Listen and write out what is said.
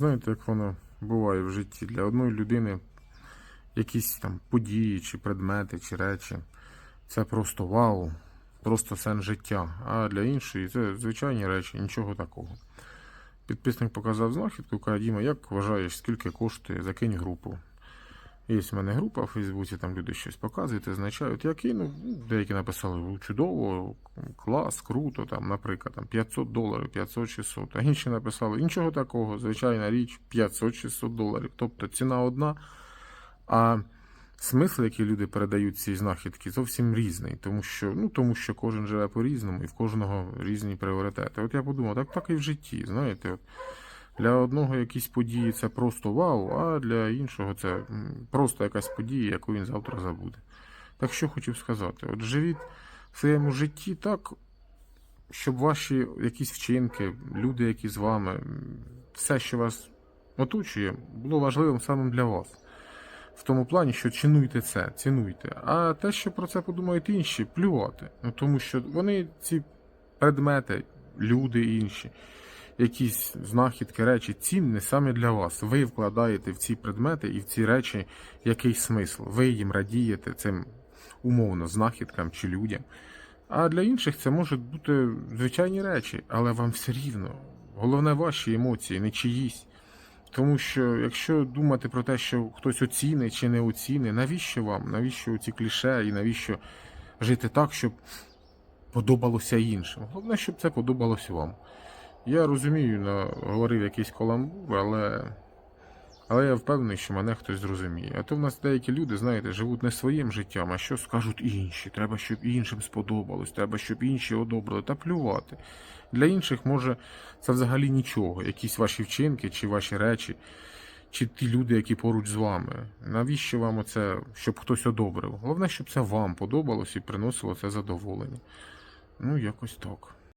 Знаєте, як воно буває в житті? Для одної людини якісь там події, чи предмети, чи речі. Це просто вау, просто сен життя. А для іншої це звичайні речі, нічого такого. Підписник показав знахідку, каже, Діма, як вважаєш, скільки коштує, закинь групу. Є в мене група в Фейсбуці, там люди щось показують, означають. Я кинув, ну, деякі написали, «Ну, чудово, клас, круто, там, наприклад, там 500 доларів, 500-600. А інші написали, нічого такого, звичайна річ, 500-600 доларів. Тобто ціна одна, а смисл, який люди передають ці знахідки, зовсім різний. Тому що, ну, тому що кожен живе по-різному і в кожного різні пріоритети. От я подумав, так так і в житті, знаєте. От, для одного якісь події це просто вау, а для іншого це просто якась подія, яку він завтра забуде. Так що хотів сказати, от живіть в своєму житті так, щоб ваші якісь вчинки, люди, які з вами, все, що вас оточує, було важливим саме для вас. В тому плані, що цінуйте це, цінуйте. А те, що про це подумають інші, плювати. Ну, тому що вони ці предмети, люди інші, якісь знахідки, речі цінні саме для вас. Ви вкладаєте в ці предмети і в ці речі якийсь смисл. Ви їм радієте цим умовно знахідкам чи людям. А для інших це можуть бути звичайні речі, але вам все рівно. Головне ваші емоції, не чиїсь. Тому що якщо думати про те, що хтось оцінить чи не оцінить, навіщо вам? Навіщо ці кліше і навіщо жити так, щоб подобалося іншим? Головне, щоб це подобалося вам. Я розумію, на- говорив якийсь каламбур, але, але я впевнений, що мене хтось зрозуміє. А то в нас деякі люди, знаєте, живуть не своїм життям, а що скажуть інші. Треба, щоб іншим сподобалось, треба, щоб інші одобрили, та плювати. Для інших може це взагалі нічого, якісь ваші вчинки чи ваші речі, чи ті люди, які поруч з вами. Навіщо вам оце, щоб хтось одобрив? Головне, щоб це вам подобалось і приносило це задоволення. Ну, якось так.